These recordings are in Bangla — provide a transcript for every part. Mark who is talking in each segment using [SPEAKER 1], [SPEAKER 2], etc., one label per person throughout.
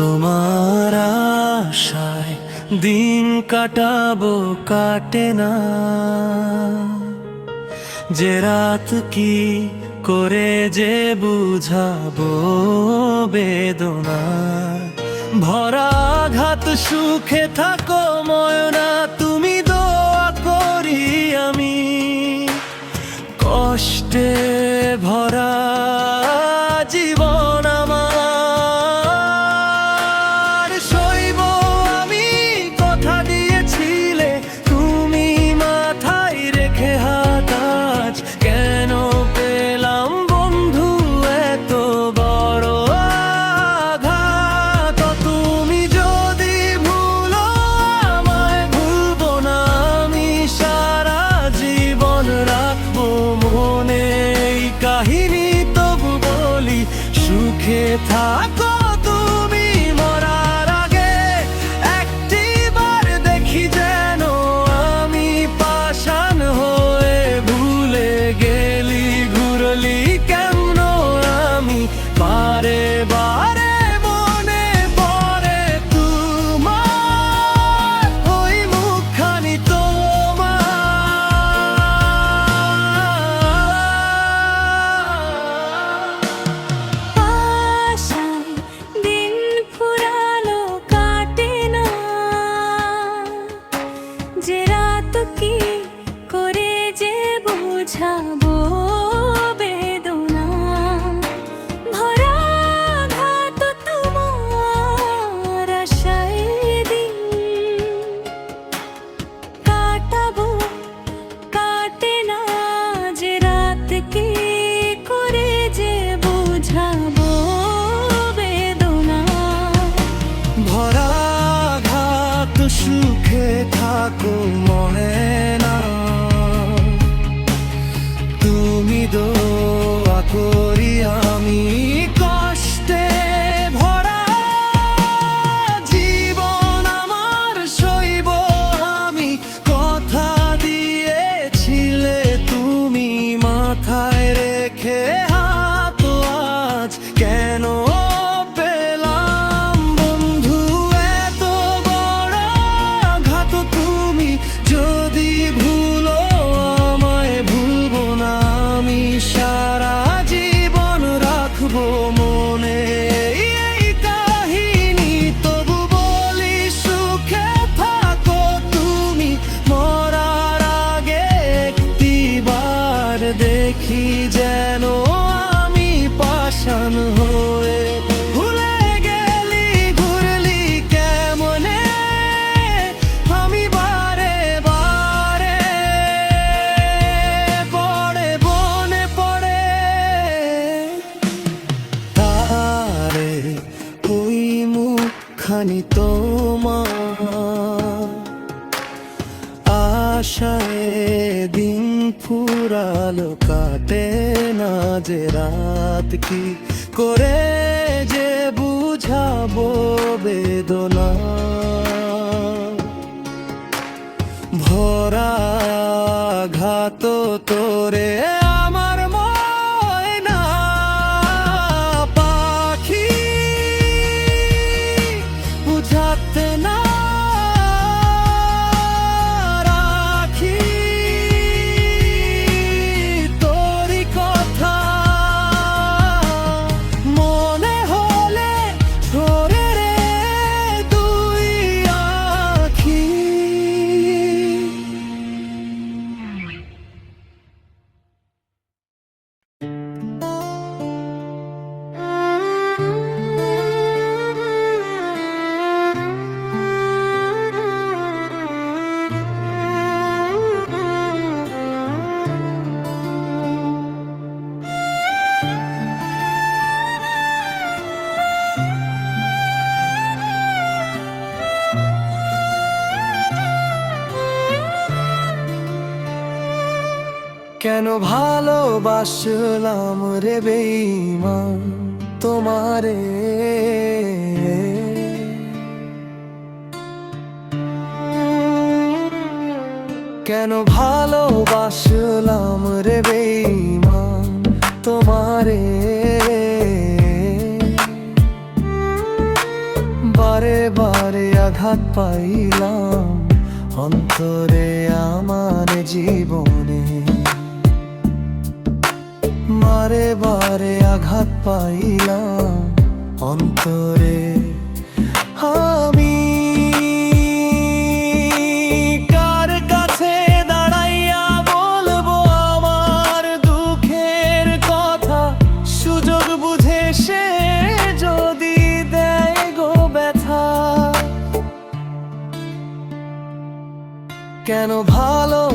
[SPEAKER 1] তোমার আশায় দিন কাটাবো, কাটে না। যে রাত কি করে যে বুঝাবো বেদনা ভরা ঘাত সুখে থাকো, ময়না, তুমি দোয়া করি আমি। কষ্টে Good morning. জানি তোমার
[SPEAKER 2] আশায় দিন ফুরালো, কাটে না যে রাত কি করে যে বুঝাবো বেদনা। ভরা ঘাত
[SPEAKER 1] তোরে কেন ভালোবাসলাম রে বেইমান তোমারে? কেন ভালোবাসলাম রে বেইমান তোমারে? বারে বারে আঘাত পাইলাম অন্তরে। আঘাত পাইলাম অন্তরে। আমি কার কাছে দাঁড়াইয়া বলব আমার দুঃখের কথা? সুযোগ বুঝে সে যদি দেয় গো ব্যথা। কেন ভালোবাসলাম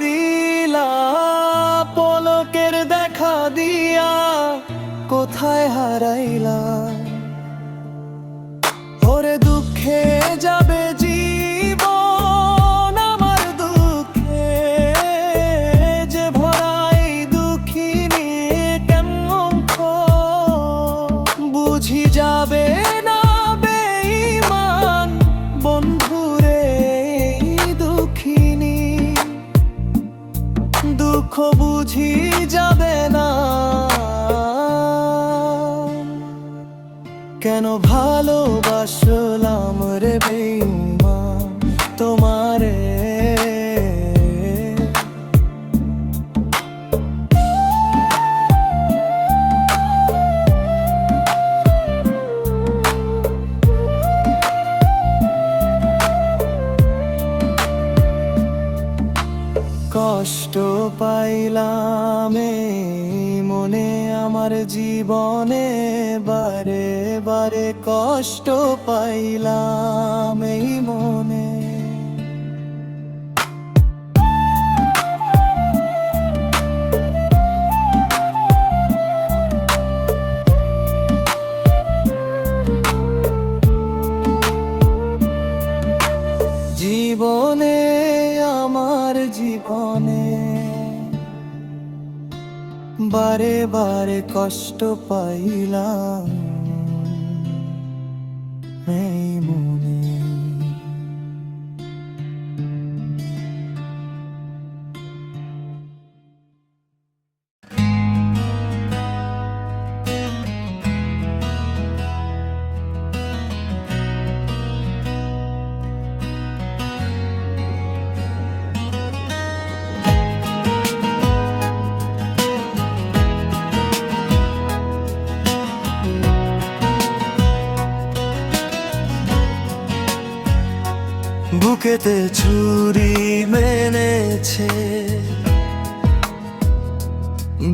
[SPEAKER 1] দিলা পলকের দেখা দিয়া কোথায় হারাইলা? ওরে দুঃখে যাবে জীবন না। কেন ভালোবাসলাম রে কষ্ট পাইলাম এই মনে। জীবনে আমার জীবনে বারে বারে কষ্ট পাইলাম। বুকেতে ছুরি মেনেছে।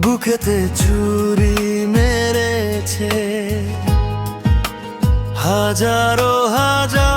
[SPEAKER 1] বুকেতে ছুরি মেরেছে। হাজারো হাজার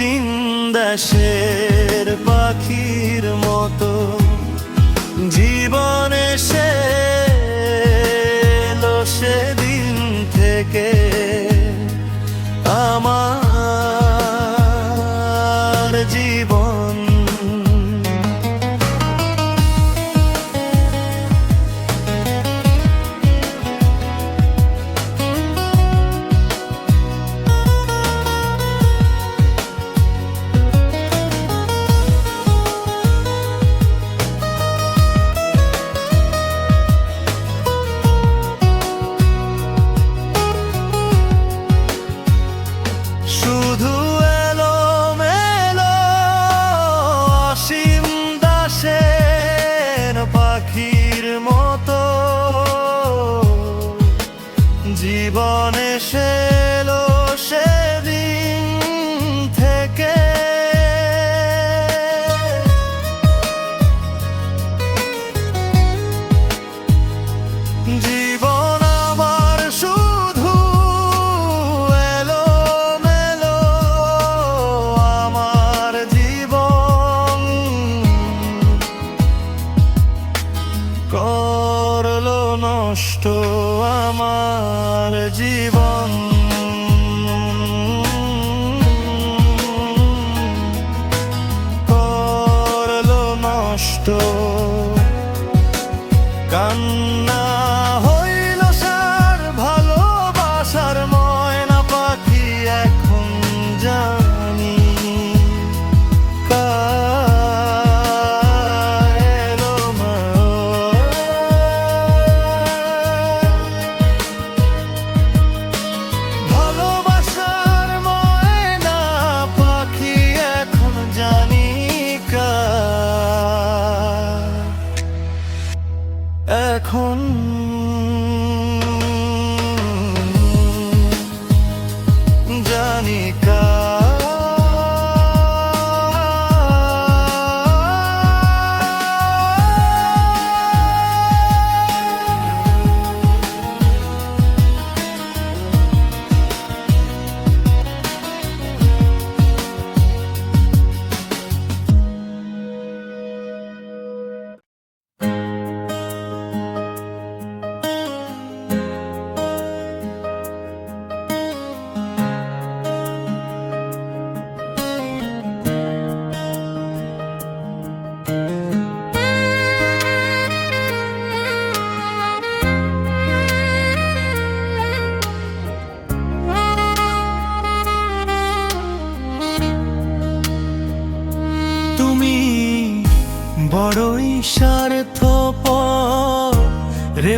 [SPEAKER 1] অচিন দেশের กัน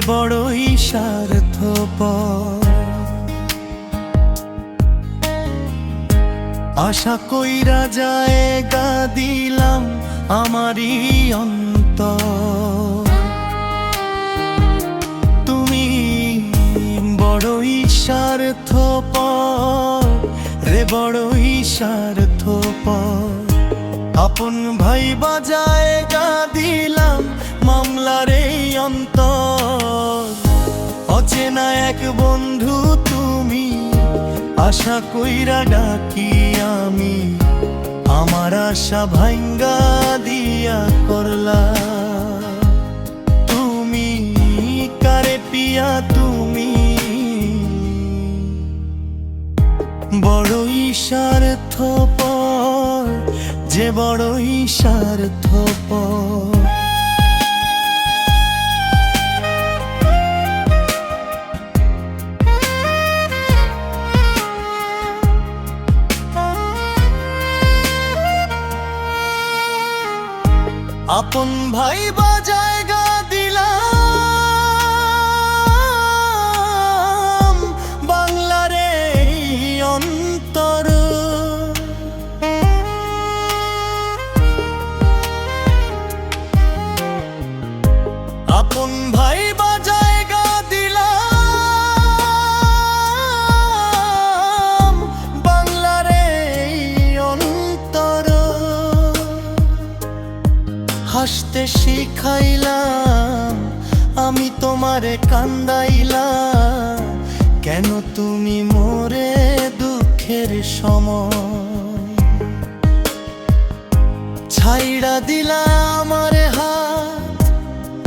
[SPEAKER 1] বড়ই স্বার্থ আশা কইরা জায়গা দিলাম আমারই অন্তর। তুমি বড়ই স্বার্থ রে বড়ই স্বার্থ আপন ভাই বাজায়গা দিলাম মামলার এই অন্তর। অচেনা এক বন্ধু তুমি? আশা কইরা ডাকি আমি। আমার আশা ভাঙ্গা দিয়া করলা। তুমি কারে পিয়া তুমি? বড়ই স্বার্থপর যে বড়ই স্বার্থপর ভাই ছাইড়া দিলা আমার হাত।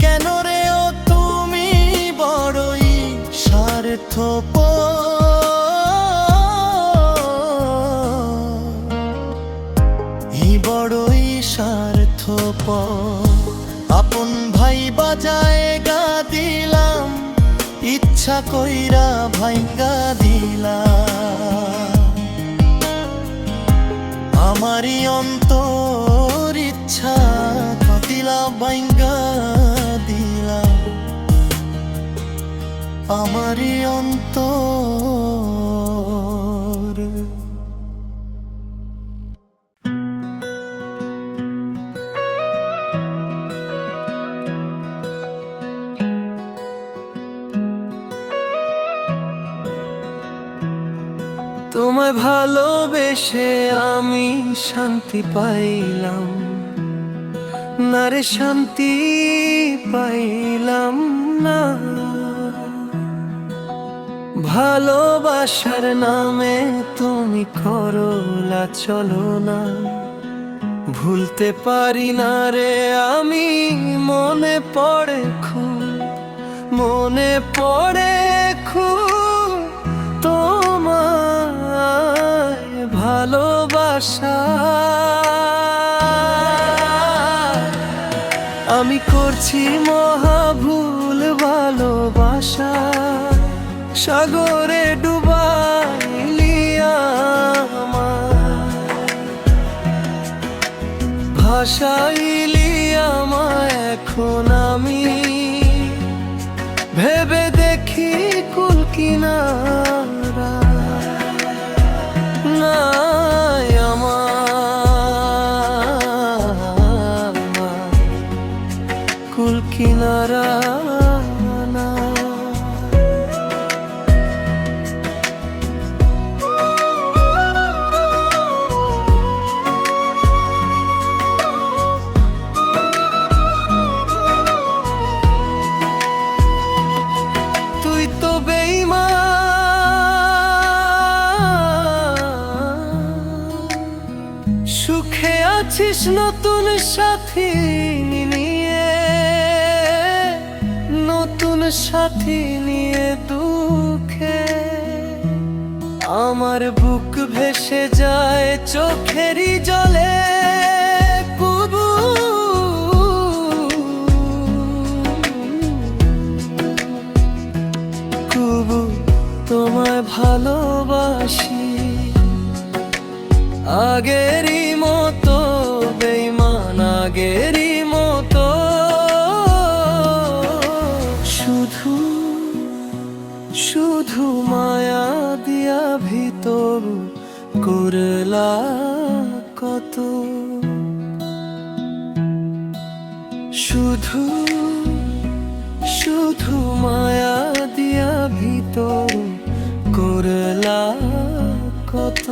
[SPEAKER 1] কেন রে ও তুমি বড়ই স্বার্থপর। বড়ই স্বার্থপ আপন ভাই বাজায় গা দিলাম, ইচ্ছা কইরা ভাইঙ্গা দিলাম। আমারই অন্তর আমারই অন্তর। তোমায় ভালোবেসে আমি শান্তি পাইলাম। নারে শান্তি পাইলাম না। ভালোবাসার নামে তুমি করলা, চলো না। ভুলতে পারি না রে, আমি মনে পড়ে খুব, মনে পড়ে খুব তোমায় ভালোবাসা। করছি মহা ভুল ভালোবাসা। সাগরে ডুবাইলিয়া ভাসাইলি আমায় এখন আমি। ভেবে দেখি কুল কিনারা আছিস নতুন সাথী নিয়ে, নতুন সাথী নিয়ে দুঃখে। আমার বুক ভেসে যায় চোখেরই জলে তোমায় ভালোবাসি। আগেরই আগেরই মতো। শুধু শুধু মায়া দিয়া ভিতর করলা কত। শুধু শুধু মায়া দিয়া ভিতর করলা কত।